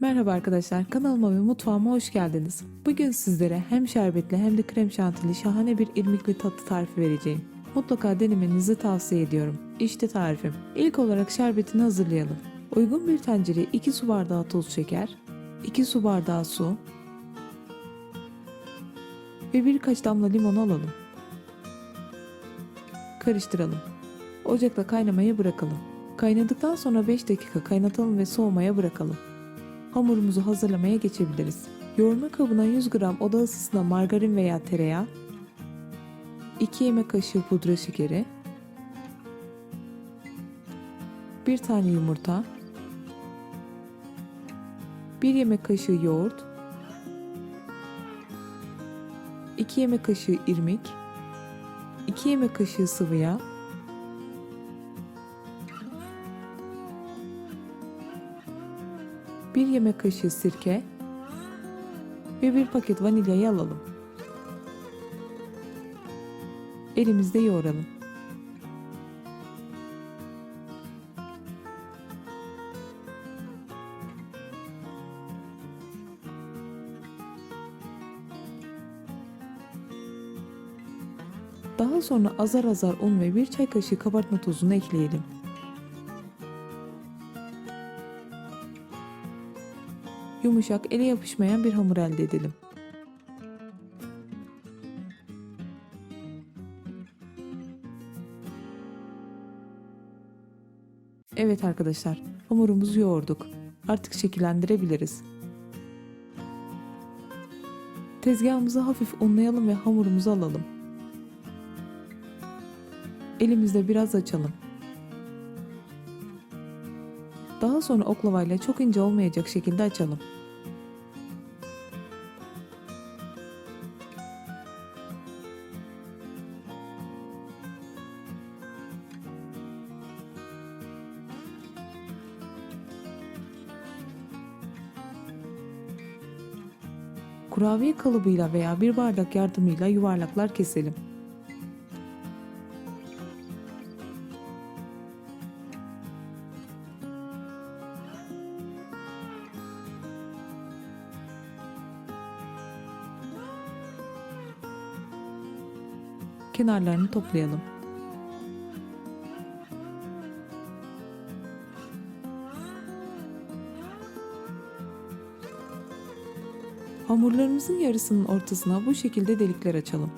Merhaba arkadaşlar, kanalıma ve mutfağıma hoş geldiniz. Bugün sizlere hem şerbetli hem de krem şantili şahane bir irmikli tatlı tarifi vereceğim. Mutlaka denemenizi tavsiye ediyorum. İşte tarifim. İlk olarak şerbetini hazırlayalım. Uygun bir tencereye 2 su bardağı toz şeker, 2 su bardağı su ve birkaç damla limon alalım. Karıştıralım. Ocakta kaynamaya bırakalım. Kaynadıktan sonra 5 dakika kaynatalım ve soğumaya bırakalım hamurumuzu hazırlamaya geçebiliriz. Yoğurma kabına 100 gram oda ısısında margarin veya tereyağı, 2 yemek kaşığı pudra şekeri, 1 tane yumurta, 1 yemek kaşığı yoğurt, 2 yemek kaşığı irmik, 2 yemek kaşığı sıvı yağ, 1 yemek kaşığı sirke ve 1 paket vanilyayı alalım. Elimizde yoğuralım. Daha sonra azar azar un ve 1 çay kaşığı kabartma tozunu ekleyelim. Yumuşak, ele yapışmayan bir hamur elde edelim. Evet arkadaşlar, hamurumuzu yoğurduk. Artık şekillendirebiliriz. Tezgahımızı hafif unlayalım ve hamurumuzu alalım. Elimizde biraz açalım. Daha sonra oklavayla çok ince olmayacak şekilde açalım. Kurabiye kalıbıyla veya bir bardak yardımıyla yuvarlaklar keselim. Kenarlarını toplayalım. Hamurlarımızın yarısının ortasına bu şekilde delikler açalım.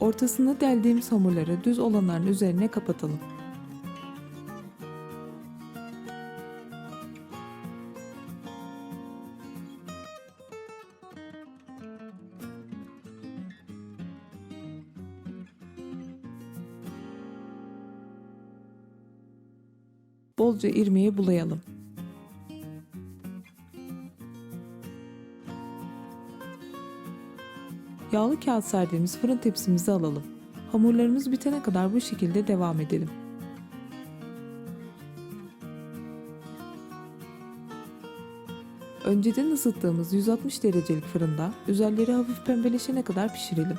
Ortasını deldiğimiz hamurları düz olanların üzerine kapatalım. Bolca irmiği bulayalım. Yağlı kağıt serdiğimiz fırın tepsimizi alalım. Hamurlarımız bitene kadar bu şekilde devam edelim. Önceden ısıttığımız 160 derecelik fırında üzerleri hafif pembeleşene kadar pişirelim.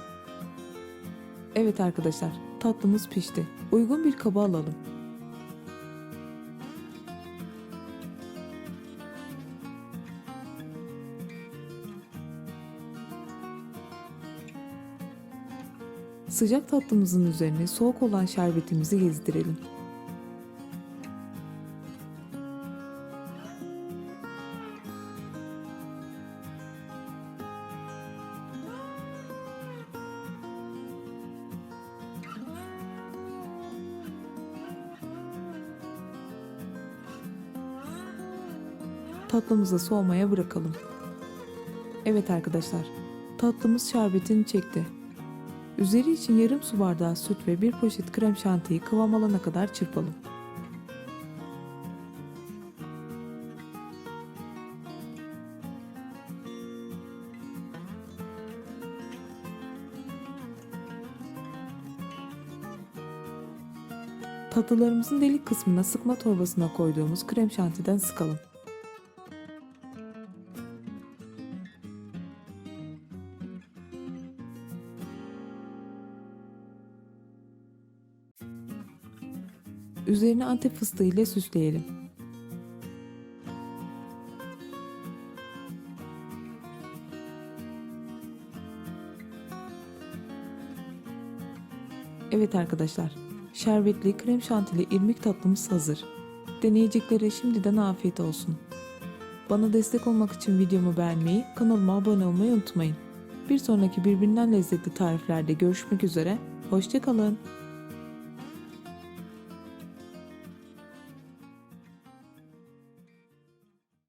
Evet arkadaşlar, tatlımız pişti. Uygun bir kaba alalım. Sıcak tatlımızın üzerine soğuk olan şerbetimizi gezdirelim. Tatlımızı soğumaya bırakalım. Evet arkadaşlar, tatlımız şerbetini çekti. Üzeri için yarım su bardağı süt ve bir poşet krem şantiyi kıvam alana kadar çırpalım. Tatlılarımızın delik kısmına sıkma torbasına koyduğumuz krem şantiden sıkalım. Üzerine antep fıstığı ile süsleyelim. Evet arkadaşlar, şerbetli krem şantili irmik tatlımız hazır. Deneyeceklere şimdiden afiyet olsun. Bana destek olmak için videomu beğenmeyi, kanalıma abone olmayı unutmayın. Bir sonraki birbirinden lezzetli tariflerde görüşmek üzere, hoşçakalın.